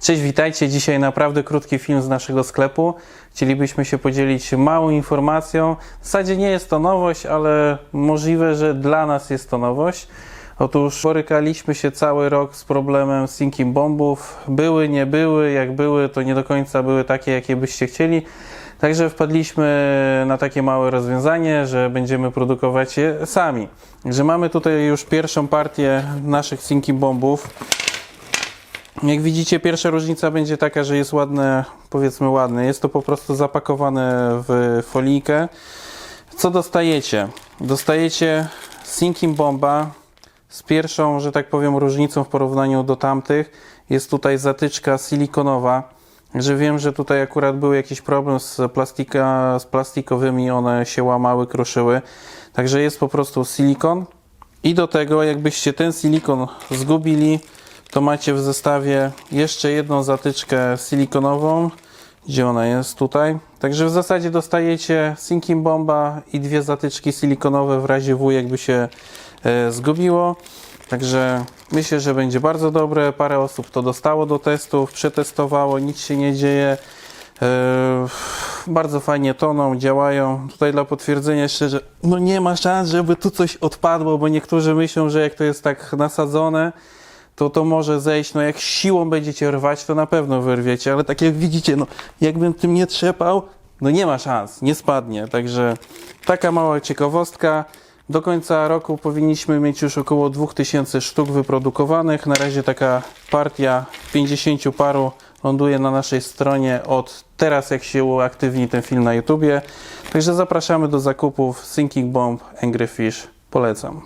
Cześć, witajcie. Dzisiaj naprawdę krótki film z naszego sklepu. Chcielibyśmy się podzielić małą informacją. W zasadzie nie jest to nowość, ale możliwe, że dla nas jest to nowość. Otóż borykaliśmy się cały rok z problemem sinking bombów. Były, nie były, jak były, to nie do końca były takie, jakie byście chcieli. Także wpadliśmy na takie małe rozwiązanie, że będziemy produkować je sami. Że mamy tutaj już pierwszą partię naszych sinking bombów. Jak widzicie, pierwsza różnica będzie taka, że jest ładne, powiedzmy ładne. Jest to po prostu zapakowane w folijkę. Co dostajecie? Dostajecie sinking bomba z pierwszą, że tak powiem, różnicą w porównaniu do tamtych. Jest tutaj zatyczka silikonowa. Że wiem, że tutaj akurat był jakiś problem z, plastika, z plastikowymi, one się łamały, kruszyły. Także jest po prostu silikon. I do tego, jakbyście ten silikon zgubili, to macie w zestawie jeszcze jedną zatyczkę silikonową. Gdzie ona jest? Tutaj. Także w zasadzie dostajecie sinking bomba i dwie zatyczki silikonowe w razie W, jakby się zgubiło. Także myślę, że będzie bardzo dobre. Parę osób to dostało do testów, przetestowało, nic się nie dzieje. E, bardzo fajnie toną, działają. Tutaj dla potwierdzenia jeszcze, że no nie ma szans, żeby tu coś odpadło, bo niektórzy myślą, że jak to jest tak nasadzone, to to może zejść, no jak siłą będziecie rwać, to na pewno wyrwiecie, ale tak jak widzicie, no jakbym tym nie trzepał, no nie ma szans, nie spadnie, także taka mała ciekawostka. Do końca roku powinniśmy mieć już około 2000 sztuk wyprodukowanych. Na razie taka partia 50 paru ląduje na naszej stronie od teraz, jak się uaktywni ten film na YouTubie. Także zapraszamy do zakupów Sinking Bomb Angry Fish. Polecam.